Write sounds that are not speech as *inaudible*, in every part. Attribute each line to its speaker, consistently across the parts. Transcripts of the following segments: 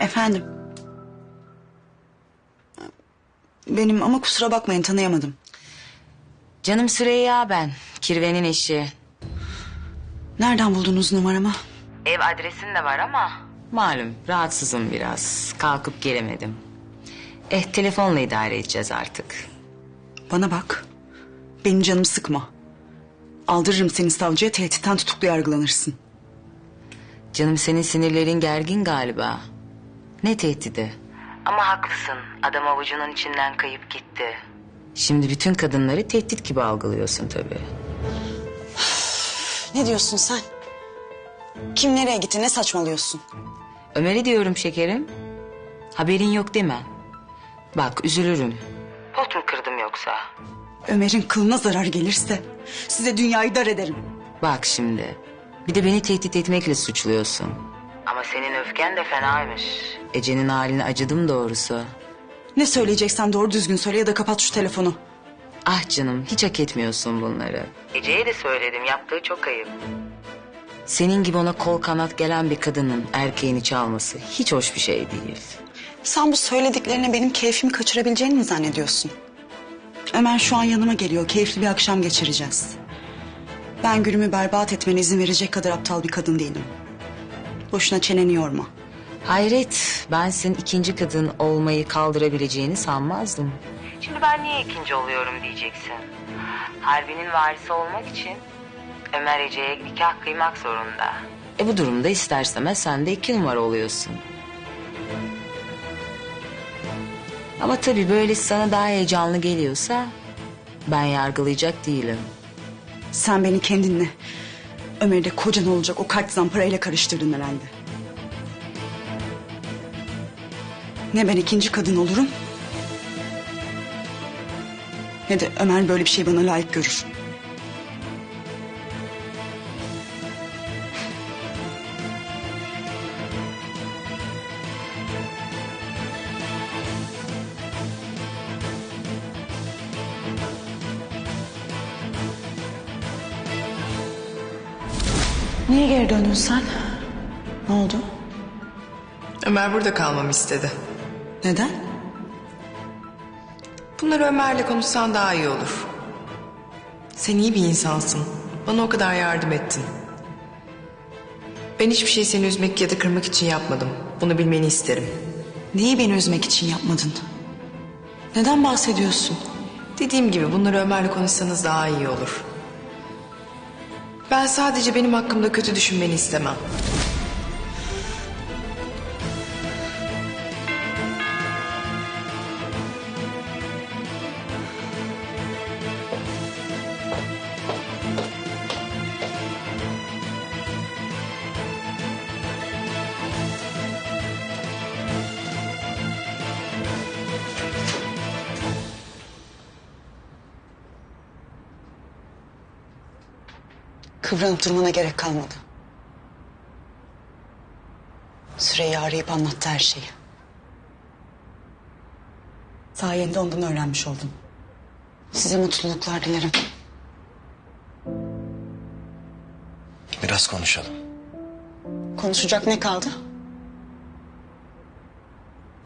Speaker 1: Efendim. Benim ama kusura bakmayın tanıyamadım.
Speaker 2: Canım Süreyya ben. Kirvenin eşi.
Speaker 1: Nereden buldunuz numaramı?
Speaker 2: Ev adresin de var ama... Malum rahatsızım biraz. Kalkıp gelemedim. Eh telefonla idare edeceğiz artık.
Speaker 1: Bana bak. Benim canımı sıkma. Aldırırım seni savcıya tehditten tutuklu yargılanırsın.
Speaker 2: Canım senin sinirlerin gergin galiba. Ne tehdidi? Ama haklısın. Adam avucunun içinden kayıp gitti. Şimdi bütün kadınları tehdit gibi algılıyorsun tabii.
Speaker 1: Ne diyorsun sen? Kim nereye gitti ne saçmalıyorsun?
Speaker 2: Ömer'i diyorum şekerim. Haberin yok deme. Bak üzülürüm.
Speaker 1: Ömer'in kılına zarar gelirse size dünyayı dar ederim.
Speaker 2: Bak şimdi. Bir de beni tehdit etmekle suçluyorsun. Ama senin öfken de fenaymış. Ece'nin haline acıdım doğrusu.
Speaker 1: Ne söyleyeceksen doğru düzgün söyle ya da kapat şu telefonu.
Speaker 2: Ah canım hiç hak etmiyorsun bunları. Ece'ye de söyledim yaptığı çok ayıp. Senin gibi ona kol kanat gelen bir kadının erkeğini çalması hiç hoş bir şey değil.
Speaker 1: Sen bu söylediklerine benim keyfimi kaçırabileceğini mi zannediyorsun? Ömer şu an yanıma geliyor. Keyifli bir akşam geçireceğiz. Ben gülümü berbat etmene izin verecek kadar aptal bir kadın değilim. Boşuna çeneni yorma.
Speaker 2: Hayret ben senin ikinci kadın olmayı kaldırabileceğini sanmazdım. Şimdi ben niye ikinci oluyorum diyeceksin. Harbi'nin varisi olmak için Ömer Ece'ye nikah kıymak zorunda. E bu durumda isterseme sen de iki numara oluyorsun. Ama tabii böylesi sana daha heyecanlı geliyorsa ben yargılayacak değilim.
Speaker 1: Sen beni kendinle, Ömer'le kocan olacak o kart zamparayla karıştırdın herhalde. Ne ben ikinci kadın olurum... ...ne de Ömer böyle bir şey bana layık görür. Niye geri döndün sen? Ne oldu?
Speaker 3: Ömer burada kalmamı istedi.
Speaker 1: Neden?
Speaker 3: Bunları Ömer'le konuşsan daha iyi olur. Sen iyi bir insansın. Bana o kadar yardım ettin. Ben hiçbir şey seni üzmek ya da kırmak için yapmadım. Bunu bilmeni isterim.
Speaker 1: Neyi beni üzmek için yapmadın? Neden bahsediyorsun?
Speaker 3: Dediğim gibi bunları Ömer'le konuşsanız daha iyi olur. Ben sadece benim hakkımda kötü düşünmeni istemem.
Speaker 1: Kıvranıp durmana gerek kalmadı. Süreyya arayıp anlattı her şeyi. Sayende ondan öğrenmiş oldum. Size mutluluklar dilerim.
Speaker 4: Biraz konuşalım.
Speaker 1: Konuşacak ne kaldı?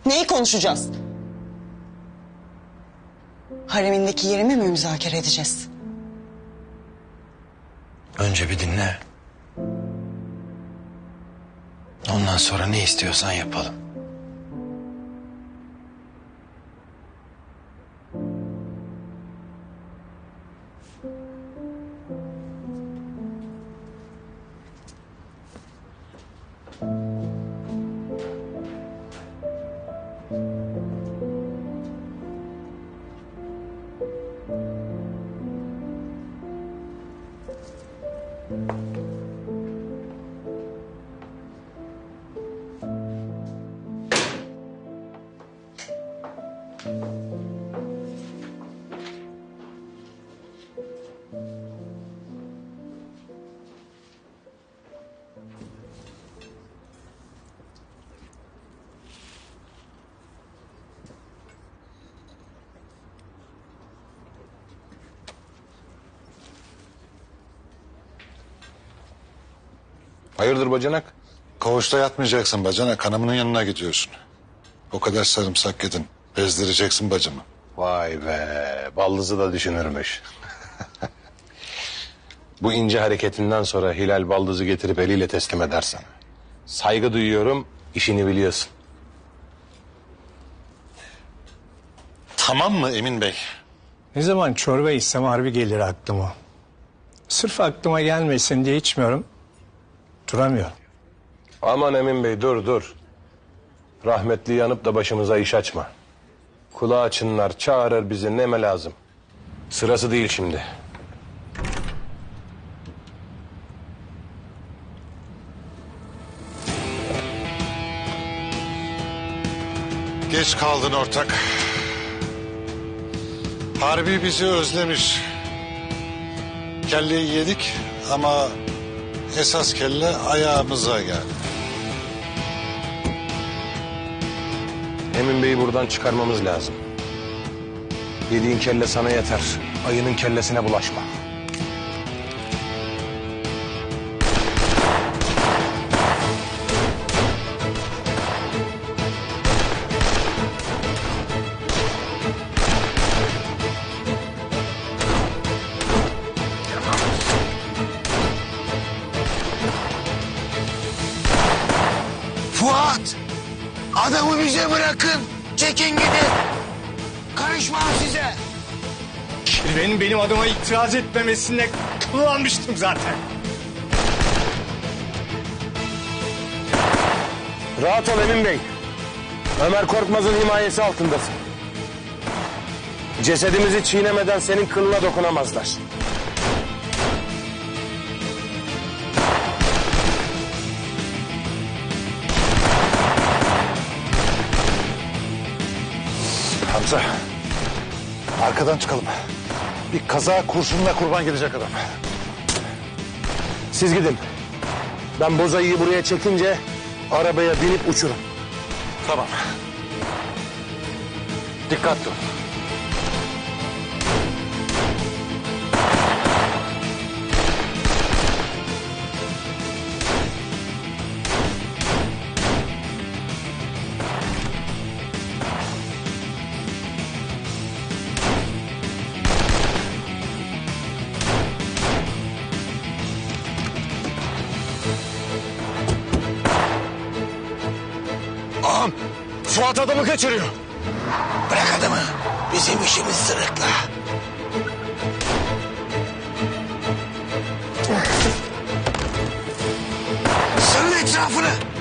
Speaker 1: Neyi konuşacağız? Haremindeki yerimi mi müzakere edeceğiz?
Speaker 4: Önce bir dinle. Ondan sonra ne istiyorsan yapalım. Thank you.
Speaker 5: Hayırdır bacanak?
Speaker 6: Koğuşta yatmayacaksın bacana. Kanımının yanına gidiyorsun. O kadar sarımsak yedin. Bezdireceksin bacımı.
Speaker 5: Vay be, baldızı da düşünürmüş. *laughs* Bu ince hareketinden sonra Hilal baldızı getirip eliyle teslim edersen. Saygı duyuyorum, işini biliyorsun.
Speaker 6: Tamam mı Emin Bey?
Speaker 7: Ne zaman çorba içsem harbi gelir aklıma. Sırf aklıma gelmesin diye içmiyorum. Duramıyorum.
Speaker 5: Aman Emin Bey dur dur. Rahmetli yanıp da başımıza iş açma. Kulağı çınlar, çağırır bizi neme lazım. Sırası değil şimdi.
Speaker 6: Geç kaldın ortak. Harbi bizi özlemiş. Kelleyi yedik ama esas kelle ayağımıza geldi.
Speaker 5: Emin Bey'i buradan çıkarmamız lazım. Yediğin kelle sana yeter. Ayının kellesine bulaşma.
Speaker 4: Bırakın. Çekin gidin. Karışmam size.
Speaker 7: Benim benim adıma itiraz etmemesine kullanmıştım zaten.
Speaker 5: Rahat ol Emin Bey. Ömer Korkmaz'ın himayesi altındasın. Cesedimizi çiğnemeden senin kılına dokunamazlar.
Speaker 6: Hamza. Arkadan çıkalım. Bir kaza kurşunla kurban gidecek adam.
Speaker 5: Siz gidin. Ben bozayıyı buraya çekince arabaya binip uçurun.
Speaker 6: Tamam.
Speaker 5: Dikkatli ol.
Speaker 4: Ağam, Fuat adamı kaçırıyor. Bırak adamı. Bizim işimiz sırıkla. Sarın etrafını.